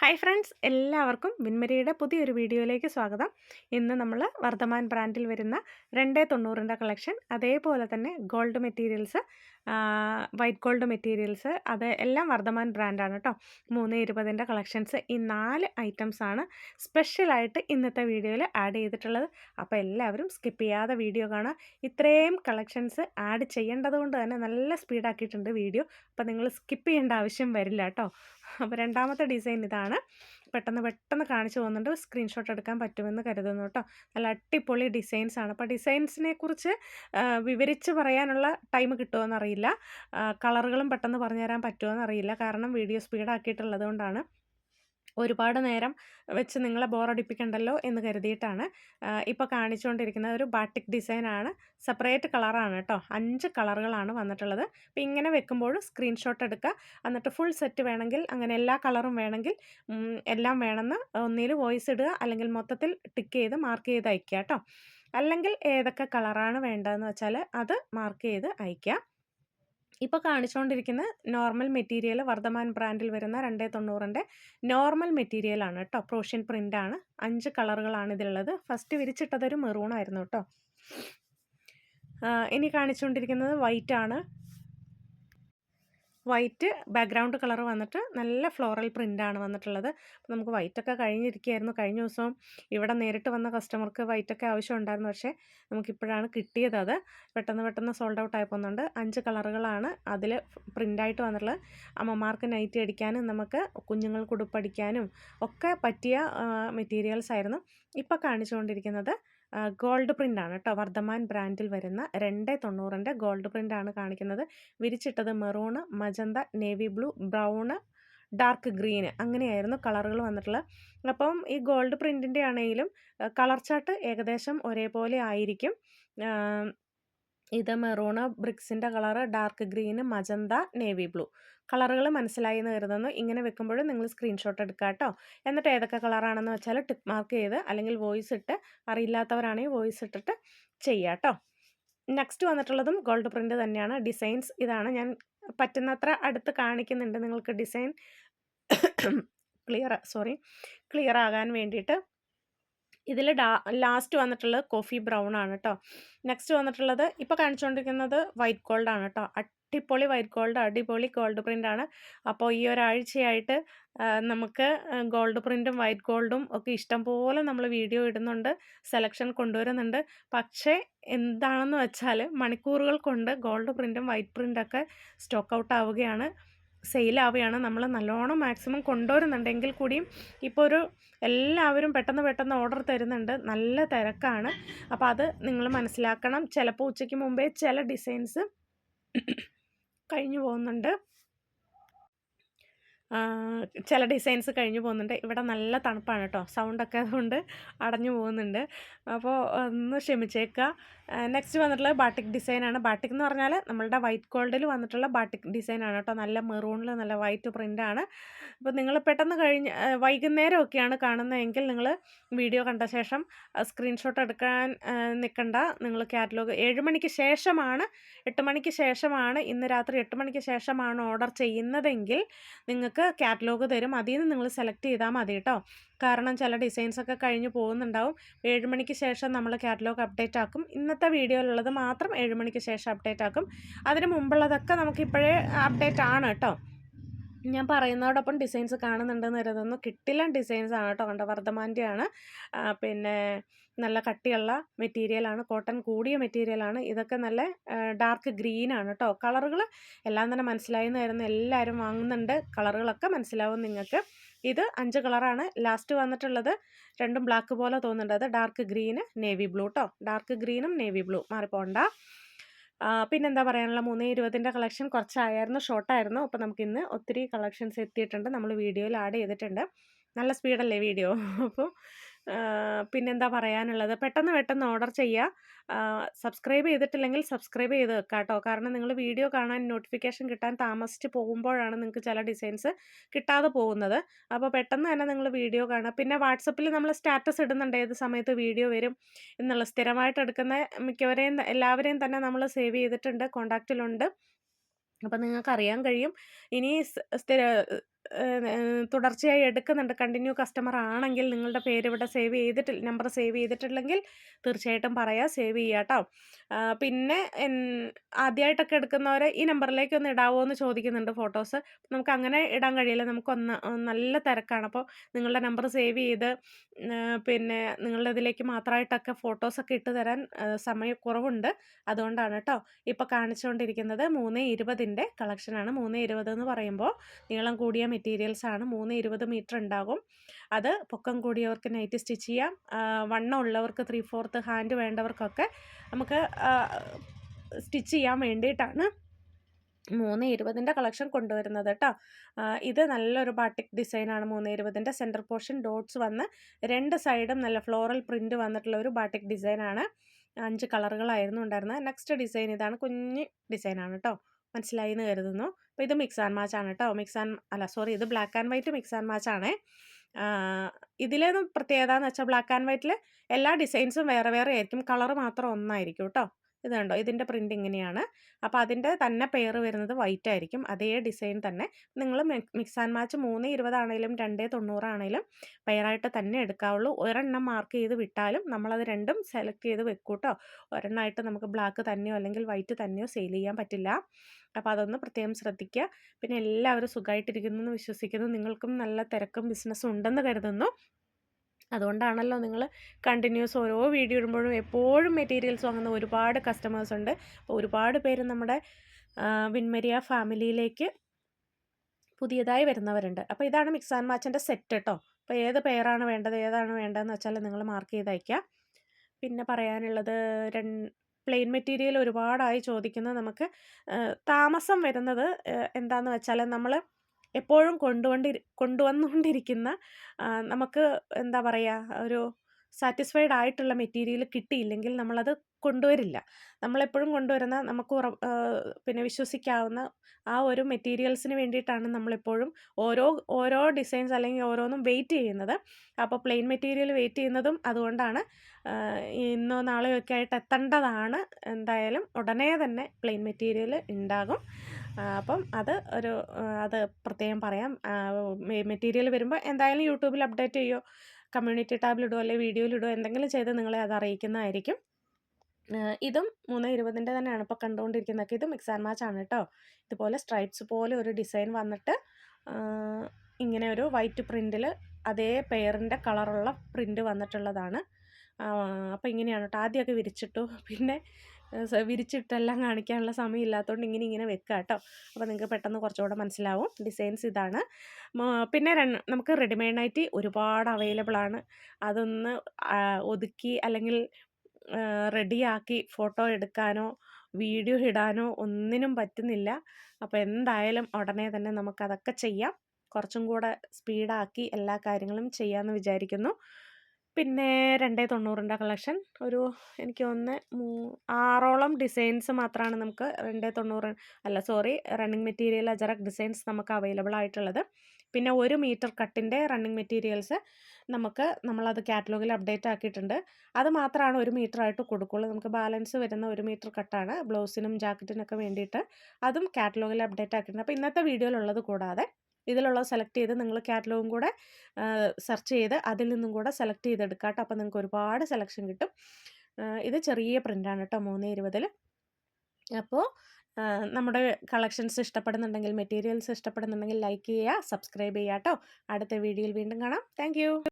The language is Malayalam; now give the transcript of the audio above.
ഹായ് ഫ്രണ്ട്സ് എല്ലാവർക്കും വിൻമരിയുടെ പുതിയൊരു വീഡിയോയിലേക്ക് സ്വാഗതം. ഇന്ന് നമ്മൾ വർദ്ധമാൻ ബ്രാൻഡിൽ വരുന്ന രണ്ടേ തൊണ്ണൂറിന്റെ കളക്ഷൻ അതേപോലെ തന്നെ gold materials white gold materials അത് എല്ലാം വർദ്ധമാൻ ബ്രാൻഡാണ് കേട്ടോ. മൂന്ന് ഇരുപതിന്റെ കളക്ഷൻസ് ഈ നാല് ഐറ്റംസാണ് സ്പെഷ്യലായിട്ട് ഇന്നത്തെ വീഡിയോയിൽ ആഡ് ചെയ്തിട്ടുള്ളത്. അപ്പോൾ എല്ലാവരും സ്കിപ്പ് ചെയ്യാതെ വീഡിയോ കാണാം ഇത്രയും കളക്ഷൻസ് ആഡ് ചെയ്യേണ്ടതുകൊണ്ട് തന്നെ നല്ല സ്പീഡാക്കിയിട്ടുണ്ട് വീഡിയോ. അപ്പോൾ നിങ്ങൾ സ്കിപ്പ് ചെയ്യേണ്ട ആവശ്യം വരില്ല കേട്ടോ. അപ്പോൾ രണ്ടാമത്തെ ഡിസൈൻ ഇതാണ്. പെട്ടെന്ന് പെട്ടെന്ന് കാണിച്ചു പോകുന്നുണ്ട്. സ്ക്രീൻഷോട്ട് എടുക്കാൻ പറ്റുമെന്ന് കരുതുന്നു കേട്ടോ. നല്ല അടിപൊളി ഡിസൈൻസ് ആണ്. അപ്പോൾ ഡിസൈൻസിനെ കുറിച്ച് വിവരിച്ച് പറയാനുള്ള ടൈം കിട്ടുമോ എന്നറിയില്ല കളറുകളും പെട്ടെന്ന് പറഞ്ഞു തരാൻ പറ്റുമോ എന്നറിയില്ല കാരണം വീഡിയോ സ്പീഡാക്കിയിട്ടുള്ളത് കൊണ്ടാണ്. ഒരുപാട് നേരം വെച്ച് നിങ്ങളെ ബോറടിപ്പിക്കണ്ടല്ലോ എന്ന് കരുതിയിട്ടാണ്. ഇപ്പോൾ കാണിച്ചുകൊണ്ടിരിക്കുന്നത് ഒരു ബാട്ടിക് ഡിസൈനാണ്. സെപ്പറേറ്റ് കളറാണ് കേട്ടോ. അഞ്ച് കളറുകളാണ് വന്നിട്ടുള്ളത്. അപ്പോൾ ഇങ്ങനെ വെക്കുമ്പോൾ സ്ക്രീൻഷോട്ട് എടുക്കുക. എന്നിട്ട് ഫുൾ സെറ്റ് വേണമെങ്കിൽ അങ്ങനെ എല്ലാ കളറും വേണമെങ്കിൽ എല്ലാം വേണമെന്ന് ഒന്നിൽ വോയിസ് ഇടുക. അല്ലെങ്കിൽ മൊത്തത്തിൽ ടിക്ക് ചെയ്ത് മാർക്ക് ചെയ്ത് അയക്കുക കേട്ടോ. അല്ലെങ്കിൽ ഏതൊക്കെ കളറാണ് വേണ്ടതെന്ന് വെച്ചാൽ അത് മാർക്ക് ചെയ്ത് അയക്കുക. ഇപ്പോൾ കാണിച്ചുകൊണ്ടിരിക്കുന്ന നോർമൽ മെറ്റീരിയൽ വർദ്ധമാൻ ബ്രാൻഡിൽ വരുന്ന രണ്ടേ തൊണ്ണൂറിന്റെ നോർമൽ മെറ്റീരിയലാണ് കേട്ടോ പ്രോഷ്യൻ പ്രിന്റാണ് അഞ്ച് കളറുകളാണ് ഇതിലുള്ളത്. ഫസ്റ്റ് വിരിച്ചിട്ടതൊരു മെറൂണായിരുന്നു കേട്ടോ ഇനി കാണിച്ചുകൊണ്ടിരിക്കുന്നത് വൈറ്റ് ആണ്. വൈറ്റ് ബാക്ക്ഗ്രൗണ്ട് കളർ വന്നിട്ട് നല്ല ഫ്ലോറൽ പ്രിന്റാണ് വന്നിട്ടുള്ളത്. അപ്പോൾ നമുക്ക് വൈറ്റൊക്കെ കഴിഞ്ഞിരിക്കുകയായിരുന്നു കഴിഞ്ഞ ദിവസം ഇവിടെ നേരിട്ട് വന്ന കസ്റ്റമർക്ക് വൈറ്റൊക്കെ ആവശ്യം ഉണ്ടായിരുന്നു പക്ഷേ നമുക്കിപ്പോഴാണ് കിട്ടിയത് അത്. പെട്ടെന്ന് പെട്ടെന്ന് സോൾഡ് ഔട്ട് ആയി പോകുന്നുണ്ട്. അഞ്ച് കളറുകളാണ് അതിൽ പ്രിന്റായിട്ട് വന്നിട്ടുള്ളത്. അമ്മമാർക്ക് നൈറ്റി അടിക്കാനും നമുക്ക് കുഞ്ഞുങ്ങൾക്ക് ഉടുപ്പടിക്കാനും ഒക്കെ പറ്റിയ മെറ്റീരിയൽസ് ആയിരുന്നു. ഇപ്പോൾ കാണിച്ചുകൊണ്ടിരിക്കുന്നത് ഗോൾഡ് പ്രിന്റ് ആണ് കേട്ടോ. വർദ്ധമാൻ ബ്രാൻഡിൽ വരുന്ന രണ്ട് തൊണ്ണൂറിന്റെ ഗോൾഡ് പ്രിന്റ് ആണ് കാണിക്കുന്നത്. വിരിച്ചിട്ടത് maroon magenta navy blue brown dark green അങ്ങനെയായിരുന്നു കളറുകൾ വന്നിട്ടുള്ളത്. അപ്പം ഈ ഗോൾഡ് പ്രിന്റിന്റെ ആണെങ്കിലും കളർ ചാർട്ട് ഏകദേശം ഒരേപോലെ ആയിരിക്കും. ഇത് maroon ബ്രിക്സിന്റെ colour dark green magenta navy blue. കളറുകൾ മനസ്സിലായി എന്ന് കരുതുന്നു. ഇങ്ങനെ വെക്കുമ്പോൾ നിങ്ങൾ സ്ക്രീൻഷോട്ട് എടുക്കുക കേട്ടോ എന്നിട്ട് ഏതൊക്കെ കളറാണെന്ന് വെച്ചാൽ ടിക്ക് മാർക്ക് ചെയ്ത് അല്ലെങ്കിൽ വോയിസ് ഇട്ട് അറിയില്ലാത്തവരാണെങ്കിൽ വോയിസ് ഇട്ടിട്ട് ചെയ്യുക കേട്ടോ നെക്സ്റ്റ് വന്നിട്ടുള്ളതും ഗോൾഡ് പ്രിന്റ് തന്നെയാണ്. ഡിസൈൻസ് ഇതാണ്. ഞാൻ പറ്റുന്നത്ര അടുത്ത് കാണിക്കുന്നുണ്ട്. നിങ്ങൾക്ക് ഡിസൈൻ ക്ലിയർ സോറി ക്ലിയർ ആകാൻ വേണ്ടിയിട്ട്. ഇതിൽ ലാസ്റ്റ് വന്നിട്ടുള്ളത് കോഫി ബ്രൗൺ ആണ് കേട്ടോ നെക്സ്റ്റ് വന്നിട്ടുള്ളത് ഇപ്പോൾ കാണിച്ചുകൊണ്ടിരിക്കുന്നത് വൈറ്റ് ഗോൾഡ് ആണ് കേട്ടോ അടിപൊളി വൈറ്റ് ഗോൾഡ് അടിപൊളി ഗോൾഡ് പ്രിന്റ് ആണ്. അപ്പോൾ ഈ ഒരാഴ്ചയായിട്ട് നമുക്ക് ഗോൾഡ് പ്രിന്റും വൈറ്റ് ഗോൾഡും ഒക്കെ ഇഷ്ടം പോലെ നമ്മൾ വീഡിയോ ഇടുന്നുണ്ട് സെലക്ഷൻ കൊണ്ടുവരുന്നുണ്ട്. പക്ഷേ എന്താണെന്ന് വെച്ചാൽ മണിക്കൂറുകൾ കൊണ്ട് ഗോൾഡ് പ്രിന്റും വൈറ്റ് പ്രിന്റൊക്കെ സ്റ്റോക്ക് ഔട്ട് ആവുകയാണ്. സെയിലാവുകയാണ്. നമ്മൾ നല്ലോണം മാക്സിമം കൊണ്ടുവരുന്നുണ്ടെങ്കിൽ കൂടിയും ഇപ്പോൾ ഒരു എല്ലാവരും പെട്ടെന്ന് പെട്ടെന്ന് ഓർഡർ തരുന്നുണ്ട്. നല്ല തിരക്കാണ്. അപ്പോൾ അത് നിങ്ങൾ മനസ്സിലാക്കണം. ചിലപ്പോൾ ഉച്ചയ്ക്ക് മുമ്പേ ചില ഡിസൈൻസ് കഴിഞ്ഞു പോകുന്നുണ്ട്. ചില ഡിസൈൻസ് കഴിഞ്ഞു പോകുന്നുണ്ട്. ഇവിടെ നല്ല തണുപ്പാണ് കേട്ടോ. സൗണ്ടൊക്കെ അതുകൊണ്ട് അടഞ്ഞു പോകുന്നുണ്ട്. അപ്പോൾ ഒന്ന് ക്ഷമിച്ചേക്കുക നെക്സ്റ്റ് വന്നിട്ടുള്ളത് ബാട്ടിക് ഡിസൈനാണ് ബാട്ടിക് എന്ന് പറഞ്ഞാൽ നമ്മളുടെ വൈറ്റ് ഗോൾഡിൽ വന്നിട്ടുള്ള ബാട്ടിക് ഡിസൈനാണ് കേട്ടോ. നല്ല മെറൂണിൽ നല്ല വൈറ്റ് പ്രിന്റാണ് അപ്പോൾ നിങ്ങൾ പെട്ടെന്ന് കഴിഞ്ഞ് വൈകുന്നേരമൊക്കെയാണ് കാണുന്നതെങ്കിൽ നിങ്ങൾ വീഡിയോ കണ്ട ശേഷം സ്ക്രീൻഷോട്ട് എടുക്കാൻ നിൽക്കണ്ട നിങ്ങൾ കാറ്റലോഗ് ഏഴ് മണിക്ക് ശേഷമാണ് എട്ട് മണിക്ക് ശേഷമാണ് ഇന്ന് രാത്രി എട്ട് മണിക്ക് ശേഷമാണ് ഓർഡർ ചെയ്യുന്നതെങ്കിൽ നിങ്ങൾക്ക് കാറ്റലോഗ് തരും. അതിൽ നിന്ന് നിങ്ങൾ സെലക്ട് ചെയ്താൽ മതി കേട്ടോ കാരണം ചില ഡിസൈൻസ് ഒക്കെ കഴിഞ്ഞ് പോകുന്നുണ്ടാവും. ഏഴ് മണിക്ക് ശേഷം നമ്മൾ കാറ്റലോഗ് അപ്ഡേറ്റ് ആക്കും. ഇന്നത്തെ വീഡിയോയിലുള്ളത് മാത്രം ഏഴ് മണിക്ക് ശേഷം അപ്ഡേറ്റ് ആക്കും. അതിന് മുമ്പുള്ളതൊക്കെ നമുക്ക് ഇപ്പോഴേ അപ്ഡേറ്റ് ആണ് കേട്ടോ ഞാൻ പറയുന്നതോടൊപ്പം ഡിസൈൻസ് കാണുന്നുണ്ടെന്ന് കരുതുന്നു. കിട്ടില്ല ഡിസൈൻസ് ആണ് കേട്ടോ കണ്ട വർദ്ധമാന്റെ ആണ് പിന്നെ നല്ല കട്ടിയുള്ള മെറ്റീരിയലാണ് കോട്ടൺ കൂടിയ മെറ്റീരിയലാണ് ഇതൊക്കെ നല്ല ഡാർക്ക് ഗ്രീൻ ആണ് കേട്ടോ. കളറുകൾ എല്ലാം തന്നെ മനസ്സിലായെന്ന് വരുന്ന എല്ലാവരും വാങ്ങുന്നുണ്ട്. കളറുകളൊക്കെ മനസ്സിലാവും നിങ്ങൾക്ക്. ഇത് അഞ്ച് കളറാണ്. ലാസ്റ്റ് വന്നിട്ടുള്ളത് രണ്ടും ബ്ലാക്ക് പോലെ തോന്നുന്നുണ്ട്. അത് ഡാർക്ക് ഗ്രീന് നേവി ബ്ലൂ കേട്ടോ ഡാർക്ക് ഗ്രീനും നേവി ബ്ലൂ മാറിപ്പോണ്ട പിന്നെന്താ പറയാനുള്ള മൂന്ന് ഇരുപതിന്റെ കളക്ഷൻ കുറച്ചായിരുന്നു ഷോർട്ടായിരുന്നു. അപ്പോൾ നമുക്കിന്ന് ഒത്തിരി കളക്ഷൻസ് എത്തിയിട്ടുണ്ട്. നമ്മൾ വീഡിയോയിൽ ആഡ് ചെയ്തിട്ടുണ്ട്. നല്ല സ്പീഡല്ലേ വീഡിയോ? അപ്പോൾ പിന്നെന്താ പറയാനുള്ളത്? പെട്ടെന്ന് പെട്ടെന്ന് ഓർഡർ ചെയ്യുക സബ്സ്ക്രൈബ് ചെയ്തിട്ടില്ലെങ്കിൽ സബ്സ്ക്രൈബ് ചെയ്ത് വെക്കുക കേട്ടോ കാരണം നിങ്ങൾ വീഡിയോ കാണാൻ നോട്ടിഫിക്കേഷൻ കിട്ടാൻ താമസിച്ച് പോകുമ്പോഴാണ് നിങ്ങൾക്ക് ചില ഡിസൈൻസ് കിട്ടാതെ പോകുന്നത്. അപ്പോൾ പെട്ടെന്ന് തന്നെ നിങ്ങൾ വീഡിയോ കാണുക പിന്നെ വാട്സപ്പിൽ നമ്മൾ സ്റ്റാറ്റസ് ഇടുന്നുണ്ട്. ഏത് സമയത്ത് വീഡിയോ വരും എന്നുള്ള സ്ഥിരമായിട്ട് എടുക്കുന്ന മിക്കവരെയും എല്ലാവരെയും തന്നെ നമ്മൾ സേവ് ചെയ്തിട്ടുണ്ട്. കോണ്ടാക്റ്റിലുണ്ട് അപ്പം നിങ്ങൾക്ക് അറിയാൻ കഴിയും. ഇനി സ്ഥിര തുടർച്ചയായി എടുക്കുന്നുണ്ട്. കണ്ടിന്യൂ കസ്റ്റമർ ആണെങ്കിൽ നിങ്ങളുടെ പേര് ഇവിടെ സേവ് ചെയ്തിട്ടില്ല നമ്പർ സേവ് ചെയ്തിട്ടില്ലെങ്കിൽ തീർച്ചയായിട്ടും പറയാം സേവ് ചെയ്യാം കേട്ടോ പിന്നെ ആദ്യമായിട്ടൊക്കെ എടുക്കുന്നവരെ ഈ നമ്പറിലേക്ക് ഒന്ന് ഇടാവോ എന്ന് ചോദിക്കുന്നുണ്ട് ഫോട്ടോസ്. നമുക്ക് അങ്ങനെ ഇടാൻ കഴിയില്ല. നമുക്ക് ഒന്ന് നല്ല തിരക്കാണ്. അപ്പോൾ നിങ്ങളുടെ നമ്പർ സേവ് ചെയ്ത് പിന്നെ നിങ്ങളുടെ ഇതിലേക്ക് മാത്രമായിട്ടൊക്കെ ഫോട്ടോസൊക്കെ ഇട്ട് തരാൻ സമയക്കുറവുണ്ട്. അതുകൊണ്ടാണ് കേട്ടോ ഇപ്പോൾ കാണിച്ചുകൊണ്ടിരിക്കുന്നത് മൂന്ന് ഇരുപതിന്റെ കളക്ഷനാണ്. മൂന്ന് ഇരുപത് എന്ന് പറയുമ്പോൾ നീളം കൂടിയ മെറ്റീരിയൽസ് ആണ്. മൂന്ന് ഇരുപത് മീറ്റർ ഉണ്ടാകും. അത് പൊക്കം കൂടിയവർക്ക് നൈറ്റ് സ്റ്റിച്ച് ചെയ്യാം. വണ്ണം ഉള്ളവർക്ക് ത്രീ ഫോർത്ത് ഹാൻഡ് വേണ്ടവർക്കൊക്കെ നമുക്ക് സ്റ്റിച്ച് ചെയ്യാൻ വേണ്ടിയിട്ടാണ് മൂന്ന് ഇരുപതിന്റെ കളക്ഷൻ കൊണ്ടുവരുന്നത് കേട്ടോ ഇത് നല്ലൊരു ബാട്ടിക് ഡിസൈനാണ് മൂന്ന് ഇരുപതിന്റെ സെന്റർ പോർഷൻ ഡോട്ട്സ് വന്ന് രണ്ട് സൈഡും നല്ല ഫ്ലോറൽ പ്രിന്റ് വന്നിട്ടുള്ള ഒരു ബാട്ടിക് ഡിസൈനാണ് അഞ്ച് കളറുകളായിരുന്നു ഉണ്ടായിരുന്നത്. നെക്സ്റ്റ് ഡിസൈൻ ഇതാണ്. കുഞ്ഞ് ഡിസൈനാണ് കേട്ടോ മനസ്സിലായി എന്ന് കരുതുന്നു. അപ്പോൾ ഇത് മിക്സ് ആൻഡ് മാച്ച് ആണ് കേട്ടോ മിക്സ് ആൻഡ് അല്ല സോറി ഇത് black and white mix and match ആണ്. ഇതിലേന്ന് പ്രത്യേകത എന്ന് വെച്ചാൽ ബ്ലാക്ക് ആൻഡ് വൈറ്റിൽ എല്ലാ ഡിസൈൻസും വേറെ വേറെ ആയിരിക്കും. കളർ മാത്രം ഒന്നായിരിക്കും കേട്ടോ ഇത് കണ്ടോ ഇതിന്റെ പ്രിന്റ് ഇങ്ങനെയാണ്. അപ്പോൾ അതിന്റെ തന്നെ പെയർ വരുന്നത് വൈറ്റ് ആയിരിക്കും. അതേ ഡിസൈൻ തന്നെ. നിങ്ങൾ മിക്സ് ആൻഡ് മാച്ച് മൂന്ന് ഇരുപതാണേലും രണ്ട് തൊണ്ണൂറാണേലും പെയറായിട്ട് തന്നെ എടുക്കാവുള്ളൂ. ഒരെണ്ണം മാർക്ക് ചെയ്ത് വിട്ടാലും നമ്മളത് രണ്ടും സെലക്ട് ചെയ്ത് വെക്കും കേട്ടോ ഒരെണ്ണമായിട്ട് നമുക്ക് ബ്ലാക്ക് തന്നെയോ അല്ലെങ്കിൽ വൈറ്റ് തന്നെയോ സെയിൽ ചെയ്യാൻ പറ്റില്ല. അപ്പോൾ അതൊന്ന് പ്രത്യേകം ശ്രദ്ധിക്കുക. പിന്നെ എല്ലാവരും സുഖമായിട്ടിരിക്കുന്നു എന്ന് വിശ്വസിക്കുന്നു. നിങ്ങൾക്കും നല്ല തിരക്കും ബിസിനസ്സും ഉണ്ടെന്ന് കരുതുന്നു. അതുകൊണ്ടാണല്ലോ നിങ്ങൾ കണ്ടിന്യൂസ് ഓരോ വീഡിയോ ഇടുമ്പോഴും എപ്പോഴും മെറ്റീരിയൽസ് വാങ്ങുന്ന ഒരുപാട് കസ്റ്റമേഴ്സ് ഉണ്ട്. ഒരുപാട് പേര് നമ്മുടെ വിൻമരിയ ഫാമിലിയിലേക്ക് പുതിയതായി വരുന്നവരുണ്ട്. അപ്പോൾ ഇതാണ് മിക്സ് ആൻഡ് മാച്ചിന്റെ സെറ്റ് കേട്ടോ അപ്പോൾ ഏത് പെയറാണ് വേണ്ടത് ഏതാണ് വേണ്ടതെന്ന് വെച്ചാൽ നിങ്ങൾ മാർക്ക് ചെയ്ത് അയക്കുക പിന്നെ പറയാനുള്ളത് രണ്ട് പ്ലെയിൻ മെറ്റീരിയൽ ഒരുപാടായി ചോദിക്കുന്നത് നമുക്ക് താമസം വരുന്നത് എന്താണെന്ന് വെച്ചാൽ നമ്മൾ എപ്പോഴും കൊണ്ടുവണ്ടി കൊണ്ടുവന്നുകൊണ്ടിരിക്കുന്ന നമുക്ക് എന്താ പറയുക ഒരു സാറ്റിസ്ഫൈഡ് ആയിട്ടുള്ള മെറ്റീരിയൽ കിട്ടിയില്ലെങ്കിൽ നമ്മളത് കൊണ്ടുവരില്ല. നമ്മളെപ്പോഴും കൊണ്ടുവരുന്ന നമുക്ക് ഉറ പിന്നെ വിശ്വസിക്കാവുന്ന ആ ഒരു മെറ്റീരിയൽസിന് വേണ്ടിയിട്ടാണ് നമ്മളെപ്പോഴും ഓരോ ഓരോ ഡിസൈൻസ് അല്ലെങ്കിൽ ഓരോന്നും വെയിറ്റ് ചെയ്യുന്നത്. അപ്പോൾ പ്ലെയിൻ മെറ്റീരിയൽ വെയിറ്റ് ചെയ്യുന്നതും അതുകൊണ്ടാണ് ഇന്നോ നാളെയോ ഒക്കെ ആയിട്ട് എത്തേണ്ടതാണ്. എന്തായാലും ഉടനെ തന്നെ പ്ലെയിൻ മെറ്റീരിയൽ ഉണ്ടാകും. അപ്പം അത് ഒരു അത് പ്രത്യേകം പറയാം. മെറ്റീരിയൽ വരുമ്പോൾ എന്തായാലും യൂട്യൂബിൽ അപ്ഡേറ്റ് ചെയ്യുമോ കമ്മ്യൂണിറ്റി ടാബിലിടുമോ അല്ലെങ്കിൽ വീഡിയോയിലിടുമോ എന്തെങ്കിലും ചെയ്ത് നിങ്ങളെ അത് അറിയിക്കുന്നതായിരിക്കും. ഇതും മൂന്ന് ഇരുപതിന്റെ തന്നെയാണ് ഇപ്പോൾ കണ്ടുകൊണ്ടിരിക്കുന്നത്. ഇത് മിക്സ് ആൻഡ് മാച്ച് ആണ് കേട്ടോ ഇതുപോലെ സ്ട്രൈപ്സ് പോലെ ഒരു ഡിസൈൻ വന്നിട്ട് ഇങ്ങനെ ഒരു വൈറ്റ് പ്രിന്റിൽ അതേ പെയറിന്റെ കളറുള്ള പ്രിന്റ് വന്നിട്ടുള്ളതാണ്. അപ്പോൾ ഇങ്ങനെയാണ് കേട്ടോ ആദ്യമൊക്കെ വിരിച്ചിട്ടു. പിന്നെ വിരിച്ചിട്ടെല്ലാം കാണിക്കാനുള്ള സമയം ഇല്ലാത്തതുകൊണ്ട് ഇങ്ങനെ ഇങ്ങനെ വെക്കുക കേട്ടോ അപ്പോൾ നിങ്ങൾക്ക് പെട്ടെന്ന് കുറച്ചുകൂടെ മനസ്സിലാവും. ഡിസൈൻസ് ഇതാണ്. പിന്നെ നമുക്ക് റെഡിമെയ്ഡ് ഒരുപാട് അവൈലബിൾ ആണ്. അതൊന്ന് ഒതുക്കി അല്ലെങ്കിൽ റെഡിയാക്കി ഫോട്ടോ എടുക്കാനോ വീഡിയോ ഇടാനോ ഒന്നിനും പറ്റുന്നില്ല. അപ്പോൾ എന്തായാലും ഉടനെ തന്നെ നമുക്കതൊക്കെ ചെയ്യാം. കുറച്ചും കൂടെ സ്പീഡാക്കി എല്ലാ കാര്യങ്ങളും ചെയ്യാമെന്ന് വിചാരിക്കുന്നു. പിന്നെ രണ്ടേ തൊണ്ണൂറിന്റെ കളക്ഷൻ. ഒരു എനിക്ക് ഒന്ന് മൂ ആറോളം ഡിസൈൻസ് മാത്രമാണ് നമുക്ക് രണ്ടേ തൊണ്ണൂറ് അല്ല sorry running material Ajrak designs നമുക്ക് അവൈലബിൾ ആയിട്ടുള്ളത്. പിന്നെ ഒരു മീറ്റർ കട്ടിന്റെ റണ്ണിങ് മെറ്റീരിയൽസ് നമുക്ക് നമ്മളത് കാറ്റലോഗിൽ അപ്ഡേറ്റ് ആക്കിയിട്ടുണ്ട്. അത് മാത്രമാണ് ഒരു മീറ്റർ ആയിട്ട് കൊടുക്കുള്ളൂ. നമുക്ക് ബാലൻസ് വരുന്ന ഒരു മീറ്റർ കട്ടാണ് ബ്ലൗസിനും ജാക്കറ്റിനൊക്കെ വേണ്ടിയിട്ട്. അതും കാറ്റലോഗിൽ അപ്ഡേറ്റ് ആക്കിയിട്ടുണ്ട്. അപ്പോൾ ഇന്നത്തെ വീഡിയോയിലുള്ളത് കൂടാതെ ഇതിലുള്ളത് സെലക്ട് ചെയ്ത് നിങ്ങൾ കാറ്റലോഗും കൂടെ സെർച്ച് ചെയ്ത് അതിൽ നിന്നും കൂടെ സെലക്ട് ചെയ്തെടുക്കാം കേട്ടോ അപ്പോൾ നിങ്ങൾക്ക് ഒരുപാട് സെലക്ഷൻ കിട്ടും. ഇത് ചെറിയ പ്രിന്റാണ് കേട്ടോ മൂന്ന് ഇരുപതിൽ അപ്പോൾ നമ്മുടെ കളക്ഷൻസ് ഇഷ്ടപ്പെടുന്നുണ്ടെങ്കിൽ മെറ്റീരിയൽസ് ഇഷ്ടപ്പെടുന്നുണ്ടെങ്കിൽ ലൈക്ക് ചെയ്യുക സബ്സ്ക്രൈബ് ചെയ്യുക കേട്ടോ അടുത്ത വീഡിയോയിൽ വീണ്ടും കാണാം. താങ്ക്